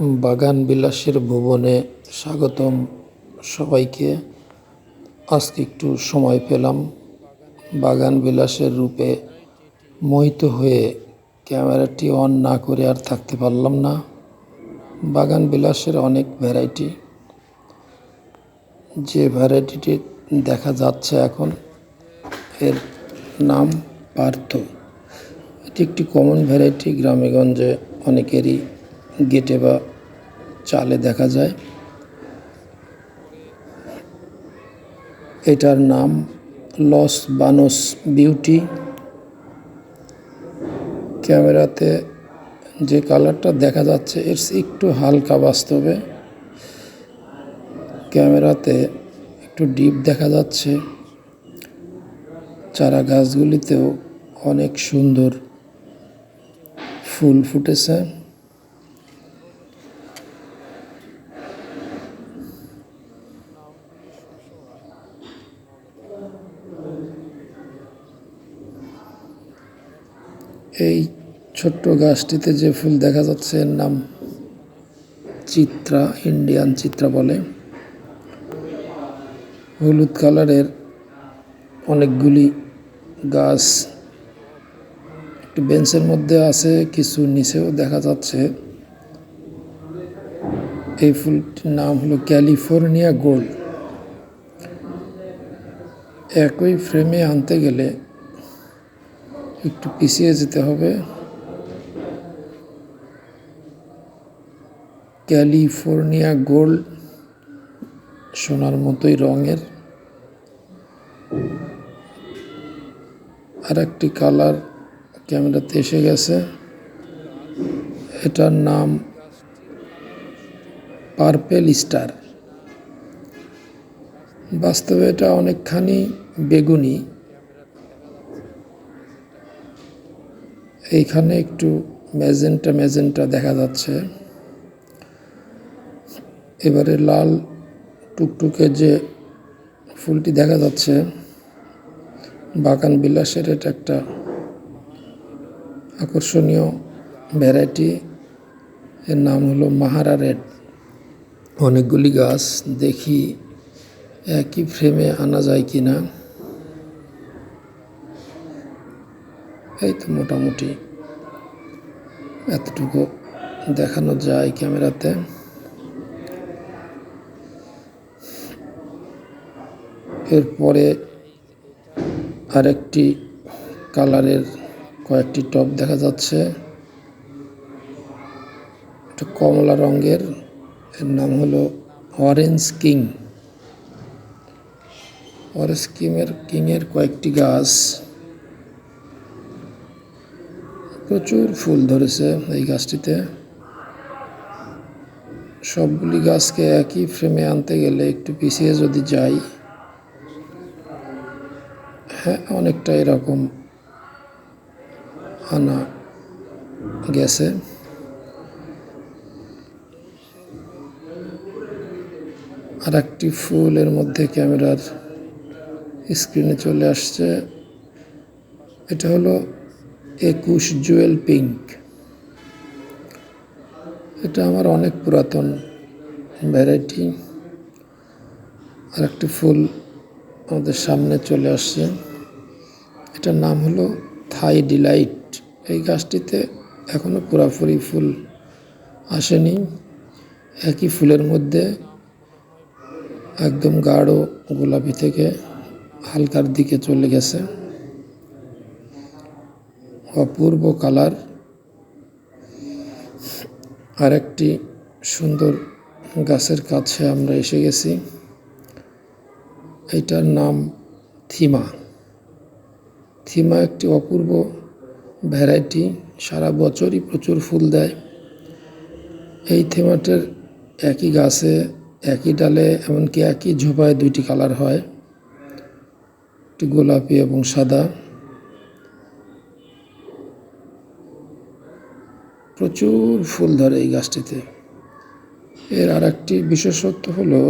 বাগান বিলাসের ভুবনে স্বাগতম সবাইকে। আজকে একটু সময় পেলাম বাগান বিলাসের রূপে মোহিত হয়ে ক্যামেরাটি অন না করে আর থাকতে পারলাম না। বাগান বিলাসের অনেক ভ্যারাইটি। যে ভ্যারাইটিটি দেখা যাচ্ছে এখন, এর নাম পার্থ। এটি একটি কমন ভ্যারাইটি গ্রামেগঞ্জে অনেকেরই গেটে বা চালে দেখা যায়। এটার নাম লস বানস বিউটি। ক্যামেরাতে যে কালারটা দেখা যাচ্ছে, এর একটু হালকা বাস্তবে। ক্যামেরাতে একটু ডিপ দেখা যাচ্ছে। চারা গাছগুলিতেও অনেক সুন্দর ফুল ফুটেছে। এই ছোট্ট গাছটিতে যে ফুল দেখা যাচ্ছে, এর নাম চিত্রা, ইন্ডিয়ান চিত্রা বলে। হলুদ কালারের অনেকগুলি গাছ একটি বেঞ্চের মধ্যে আছে, কিছু নিচেও দেখা যাচ্ছে। এই ফুলটির নাম হলো ক্যালিফোর্নিয়া গোল্ড। একই ফ্রেমে আনতে গেলে একটু পিছিয়ে যেতে হবে। ক্যালিফোর্নিয়া গোল্ড সোনার মতোই রঙের। আর একটি কালার ক্যামেরাতে এসে গেছে। এটার নাম পার্পেল স্টার। বাস্তবে এটা অনেকখানি বেগুনি। এইখানে একটু ম্যাজেন্টা ম্যাজেন্টা দেখা যাচ্ছে। এবারে লাল টুকটুকে যে ফুলটি দেখা যাচ্ছে, বাগান বিলাসের এটা একটা আকর্ষণীয় ভ্যারাইটি। এর নাম হলো মাহারা রেড। অনেকগুলি গাছ দেখি একই ফ্রেমে আনা যায় কি না এই তো মোটামুটি এতটুকু দেখানো যায় ক্যামেরাতে। এরপরে আরেকটি কালারের কয়েকটি টপ দেখা যাচ্ছে। একটা কমলা রঙের, এর নাম হলো অরেঞ্জ কিং। অরেঞ্জ কিংয়ের কিংয়ের কয়েকটি গাছ। প্রচুর ফুল ধরেছে এই গাছটিতে। সবগুলি গাছকে একই ফ্রেমে আনতে গেলে একটু পিছিয়ে যদি যাই হ্যাঁ অনেকটা এরকম আনা গেছে। আর একটি ফুলের মধ্যে ক্যামেরার স্ক্রিনে চলে আসছে। এটা হলো একুশ জুয়েল পিঙ্ক। এটা আমার অনেক পুরাতন ভ্যারাইটি। আর একটি ফুল আমাদের সামনে চলে আসছে। এটার নাম হলো থাই ডিলাইট। এই গাছটিতে এখনও পুরাপুরি ফুল আসেনি। একই ফুলের মধ্যে একদম গাঢ় গোলাপি থেকে হালকার দিকে চলে গেছে। অপূর্ব কালার। আর একটি সুন্দর গাছের কাছে আমরা এসে গেছি। এটার নাম থিমা। থিমা একটি অপূর্ব ভ্যারাইটি। সারা বছরই প্রচুর ফুল দেয়। এই থিমাটার একই গাছে, একই ডালে, এমনকি একই ঝোপায় দুইটি কালার হয়। একটি গোলাপি এবং সাদা। প্রচুর ফুল ধরে এই গাছটিতে। এর আর একটি বিশেষত্ব হলো